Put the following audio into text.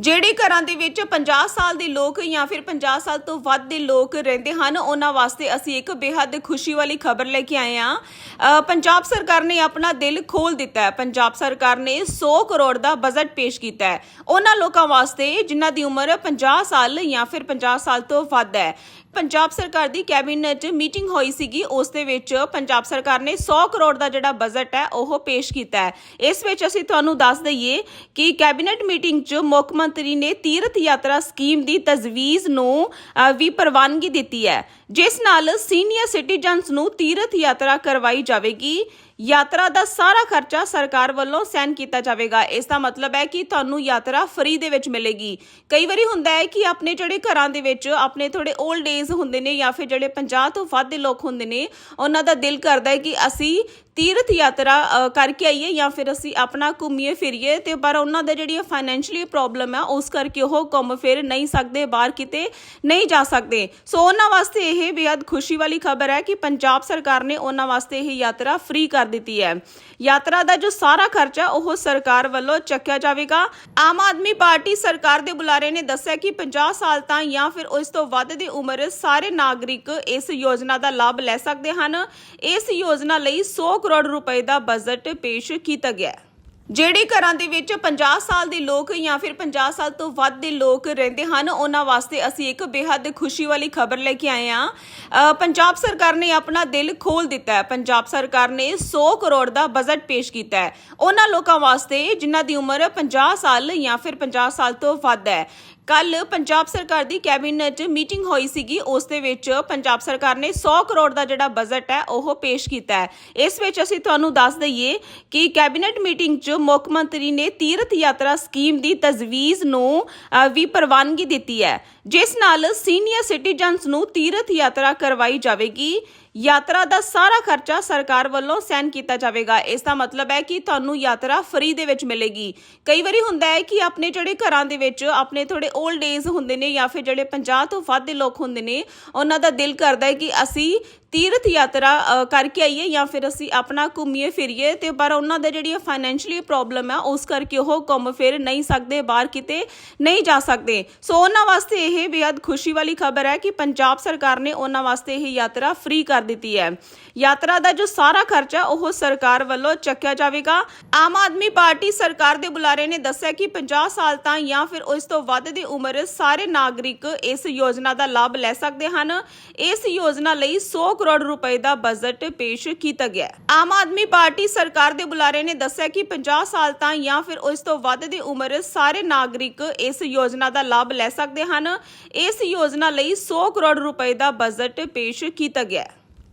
ਜਿਹੜੇ ਘਰਾਂ ਦੇ ਵਿੱਚ 50 ਸਾਲ ਦੇ ਲੋਕ ਜਾਂ ਫਿਰ 50 ਸਾਲ ਤੋਂ ਵੱਧ ਦੇ ਲੋਕ ਰਹਿੰਦੇ ਹਨ, ਉਹਨਾਂ ਵਾਸਤੇ ਅਸੀਂ ਇੱਕ ਬੇहद ਖੁਸ਼ੀ ਵਾਲੀ ਖਬਰ ਲੈ ਕੇ ਆਏ ਹਾਂ। ਪੰਜਾਬ ਸਰਕਾਰ ਨੇ ਆਪਣਾ ਦਿਲ ਖੋਲ ਦਿੱਤਾ ਹੈ। ਪੰਜਾਬ ਸਰਕਾਰ ਨੇ 100 ਕਰੋੜ ਦਾ ਬਜਟ ਪੇਸ਼ ਕੀਤਾ ਹੈ। ਉਹਨਾਂ ਲੋਕਾਂ ਵਾਸਤੇ ਜਿਨ੍ਹਾਂ ਦੀ ਉਮਰ 50 ਸਾਲ ਜਾਂ ਫਿਰ 50 ਸਾਲ ਤੋਂ ਵੱਧ ਹੈ। ਪੰਜਾਬ ਸਰਕਾਰ ਦੀ ਕੈਬਨਿਟ ਮੀਟਿੰਗ ਹੋਈ ਸੀਗੀ। ਉਸ ਦੇ ਵਿੱਚ ਪੰਜਾਬ ਸਰਕਾਰ ਨੇ 100 ਕਰੋੜ ਦਾ ਜਿਹੜਾ ਬਜਟ ਹੈ, ਉਹ ਪੇਸ਼ ਕੀਤਾ ਹੈ। ਇਸ ਵਿੱਚ ਅਸੀਂ ਤੁਹਾਨੂੰ ਦੱਸ ਦਈਏ ਕਿ ਕੈਬਨਿਟ ਮੀਟਿੰਗ 'ਚ ਮੁੱਖ ਮੰਤਰੀ ਨੇ ਤੀਰਥ ਯਾਤਰਾ ਸਕੀਮ ਦੀ ਤਜਵੀਜ਼ ਨੂੰ ਵੀ ਪ੍ਰਵਾਨਗੀ ਦਿੱਤੀ ਹੈ, ਜਿਸ ਨਾਲ ਸੀਨੀਅਰ ਸਿਟੀਜ਼ਨਸ ਨੂੰ ਤੀਰਥ ਯਾਤਰਾ ਕਰਵਾਈ ਜਾਵੇਗੀ। ਯਾਤਰਾ ਦਾ ਸਾਰਾ ਖਰਚਾ ਸਰਕਾਰ ਵੱਲੋਂ ਸਹਿਨ ਕੀਤਾ ਜਾਵੇਗਾ। ਇਸ ਦਾ ਮਤਲਬ ਹੈ ਕਿ ਤੁਹਾਨੂੰ ਯਾਤਰਾ ਫ੍ਰੀ ਦੇ ਵਿੱਚ ਮਿਲੇਗੀ। ਕਈ ਵਾਰੀ ਹੁੰਦਾ ਹੈ ਕਿ ਆਪਣੇ ਜਿਹੜੇ ਘਰਾਂ ਦੇ ਵਿੱਚ ਆਪਣੇ ਥੋੜੇ 올ਡ ਏਜ ਹੁੰਦੇ ਨੇ ਜਾਂ ਫਿਰ ਜਿਹੜੇ 50 ਤੋਂ ਵੱਧ ਦੇ ਲੋਕ ਹੁੰਦੇ ਨੇ, ਉਹਨਾਂ ਦਾ ਦਿਲ ਕਰਦਾ ਹੈ ਕਿ ਅਸੀਂ ਤੀਰਥ ਯਾਤਰਾ ਕਰਕੇ ਆਈਏ ਜਾਂ ਫਿਰ ਅਸੀਂ ਆਪਣਾ ਘੁੰਮੀਏ, ਫਿਰੀਏ ਤੇ ਪਰ ਉਹਨਾਂ ਦਾ ਜਿਹੜੀ ਫਾਈਨੈਂਸ਼ੀਅਲੀ ਪ੍ਰੋਬਲਮ ਹੈ ਉਸ ਕਰਕੇ ਉਹ ਘੁੰਮ ਫਿਰ ਨਹੀਂ ਸਕਦੇ, ਬਾਹਰ ਕਿਤੇ ਨਹੀਂ ਜਾ ਸਕਦੇ। ਸੋ ਉਹਨਾਂ ਵਾਸਤੇ ਇਹ ਬੇहद ਖੁਸ਼ੀ ਵਾਲੀ ਖਬਰ ਹੈ ਕਿ ਪੰਜਾਬ ਸਰਕਾਰ ਨੇ ਉਹਨਾਂ ਵਾਸਤੇ ਇਹ ਯਾਤਰਾ ਫ੍ਰੀ ਕਰ ਦਿੱਤੀ ਹੈ। ਯਾਤਰਾ ਦਾ ਜੋ ਸਾਰਾ ਖਰਚਾ ਉਹ ਸਰਕਾਰ ਵੱਲੋਂ ਚੱਕਿਆ ਜਾਵੇਗਾ। ਆਮ ਆਦਮੀ ਪਾਰਟੀ ਸਰਕਾਰ ਦੇ ਬੁਲਾਰੇ ਨੇ ਦੱਸਿਆ ਕਿ 50 ਸਾਲ ਤਾਂ ਜਾਂ ਫਿਰ ਉਸ ਤੋਂ ਵੱਧ ਦੀ ਉਮਰ ਸਾਰੇ ਨਾਗਰਿਕ ਇਸ ਯੋਜਨਾ ਦਾ ਲਾਭ ਲੈ ਸਕਦੇ ਹਨ। ਇਸ ਯੋਜਨਾ ਲਈ 100 ਕਰੋੜ ਰੁਪਏ ਦਾ ਬਜਟ ਪੇਸ਼ ਕੀਤਾ ਗਿਆ ਹੈ। ਜਿਹੜੇ ਘਰਾਂ ਦੇ ਵਿੱਚ 50 ਸਾਲ ਦੇ ਲੋਕ ਜਾਂ ਫਿਰ 50 ਸਾਲ ਤੋਂ ਵੱਧ ਦੇ ਲੋਕ ਰਹਿੰਦੇ ਹਨ, ਉਹਨਾਂ ਵਾਸਤੇ ਅਸੀਂ ਇੱਕ ਬੇहद ਖੁਸ਼ੀ ਵਾਲੀ ਖਬਰ ਲੈ ਕੇ ਆਏ ਹਾਂ। ਪੰਜਾਬ ਸਰਕਾਰ ਨੇ ਆਪਣਾ ਦਿਲ ਖੋਲ ਦਿੱਤਾ ਹੈ। ਪੰਜਾਬ ਸਰਕਾਰ ਨੇ 100 ਕਰੋੜ ਦਾ ਬਜਟ ਪੇਸ਼ ਕੀਤਾ ਹੈ। ਉਹਨਾਂ ਲੋਕਾਂ ਵਾਸਤੇ ਜਿਨ੍ਹਾਂ ਦੀ ਉਮਰ 50 ਸਾਲ ਜਾਂ ਫਿਰ 50 ਸਾਲ ਤੋਂ ਵੱਧ ਹੈ। ਕੱਲ ਪੰਜਾਬ ਸਰਕਾਰ ਦੀ ਕੈਬਨਿਟ ਮੀਟਿੰਗ ਹੋਈ ਸੀਗੀ। ਉਸ ਦੇ ਵਿੱਚ ਪੰਜਾਬ ਸਰਕਾਰ ਨੇ 100 ਕਰੋੜ ਦਾ ਜਿਹੜਾ ਬਜਟ ਹੈ, ਉਹ ਪੇਸ਼ ਕੀਤਾ ਹੈ। ਇਸ ਵਿੱਚ ਅਸੀਂ ਤੁਹਾਨੂੰ ਦੱਸ ਦਈਏ ਕਿ ਕੈਬਨਿਟ ਮੀਟਿੰਗ 'ਚ ਮੁੱਖ ਮੰਤਰੀ ਨੇ ਤੀਰਥ ਯਾਤਰਾ ਸਕੀਮ ਦੀ ਤਜਵੀਜ਼ ਨੂੰ ਵੀ ਪ੍ਰਵਾਨਗੀ ਦਿੱਤੀ ਹੈ, ਜਿਸ ਨਾਲ ਸੀਨੀਅਰ ਸਿਟੀਜ਼ਨਸ ਨੂੰ ਤੀਰਥ ਯਾਤਰਾ ਕਰਵਾਈ ਜਾਵੇਗੀ। ਯਾਤਰਾ ਦਾ ਸਾਰਾ ਖਰਚਾ ਸਰਕਾਰ ਵੱਲੋਂ ਸਹਿਨ ਕੀਤਾ ਜਾਵੇਗਾ। ਇਸ ਦਾ ਮਤਲਬ ਹੈ ਕਿ ਤੁਹਾਨੂੰ ਯਾਤਰਾ ਫ੍ਰੀ ਦੇ ਵਿੱਚ ਮਿਲੇਗੀ। ਕਈ ਵਾਰੀ ਹੁੰਦਾ ਹੈ ਕਿ ਆਪਣੇ ਜਿਹੜੇ ਘਰਾਂ ਦੇ ਵਿੱਚ ਆਪਣੇ ਥੋੜੇ 올ਡ ਏਜ ਹੁੰਦੇ ਨੇ ਜਾਂ ਫਿਰ ਜਿਹੜੇ 50 ਤੋਂ ਵੱਧ ਦੇ ਲੋਕ ਹੁੰਦੇ ਨੇ, ਉਹਨਾਂ ਦਾ ਦਿਲ ਕਰਦਾ ਹੈ ਕਿ ਅਸੀਂ ਤੀਰਥ ਯਾਤਰਾ ਕਰਕੇ ਆਈਏ ਜਾਂ ਫਿਰ ਅਸੀਂ ਆਪਣਾ ਘੁੰਮੀਏ ਫਿਰੀਏ ਤੇ ਪਰ ਉਹਨਾਂ ਦੇ ਜਿਹੜੀ ਫਾਈਨੈਂਸ਼ੀਅਲੀ ਪ੍ਰੋਬਲਮ ਹੈ ਉਸ ਕਰਕੇ ਉਹ ਘੁੰਮ ਫਿਰ ਨਹੀਂ ਸਕਦੇ, ਬਾਹਰ ਕਿਤੇ ਨਹੀਂ ਜਾ ਸਕਦੇ। ਸੋ ਉਹਨਾਂ ਵਾਸਤੇ ਇਹ ਬੇहद ਖੁਸ਼ੀ ਵਾਲੀ ਖਬਰ ਹੈ ਕਿ ਪੰਜਾਬ ਸਰਕਾਰ ਨੇ ਉਹਨਾਂ ਵਾਸਤੇ ਇਹ ਯਾਤਰਾ ਫ੍ਰੀ ਕਰ ਦਿੱਤੀ ਹੈ। ਯਾਤਰਾ ਦਾ ਜੋ ਸਾਰਾ ਖਰਚਾ ਉਹ ਸਰਕਾਰ ਵੱਲੋਂ ਚੱਕਿਆ ਜਾਵੇਗਾ। ਆਮ ਆਦਮੀ ਪਾਰਟੀ ਸਰਕਾਰ ਦੇ ਬੁਲਾਰੇ ਨੇ ਦੱਸਿਆ ਕਿ 50 ਸਾਲ ਤਾਂ ਜਾਂ ਫਿਰ ਉਸ ਤੋਂ ਵੱਧ ਦੀ ਉਮਰ ਸਾਰੇ ਨਾਗਰਿਕ ਇਸ ਯੋਜਨਾ ਦਾ ਲਾਭ ਲੈ ਸਕਦੇ ਹਨ। ਇਸ ਯੋਜਨਾ ਲਈ 100 ਕਰੋੜ ਰੁਪਏ ਦਾ ਬਜਟ ਪੇਸ਼ ਕੀਤਾ ਗਿਆ ਆਮ ਆਦਮੀ ਪਾਰਟੀ ਸਰਕਾਰ ਦੇ ਬੁਲਾਰੇ ਨੇ ਦੱਸਿਆ ਕਿ 50 ਸਾਲ ਤਾਂ ਜਾਂ ਫਿਰ ਉਸ ਤੋਂ ਵੱਧ ਦੀ ਉਮਰ ਸਾਰੇ ਨਾਗਰਿਕ ਇਸ ਯੋਜਨਾ ਦਾ ਲਾਭ ਲੈ ਸਕਦੇ ਹਨ। ਇਸ ਯੋਜਨਾ ਲਈ 100 ਕਰੋੜ ਰੁਪਏ ਦਾ ਬਜਟ ਪੇਸ਼ ਕੀਤਾ ਗਿਆ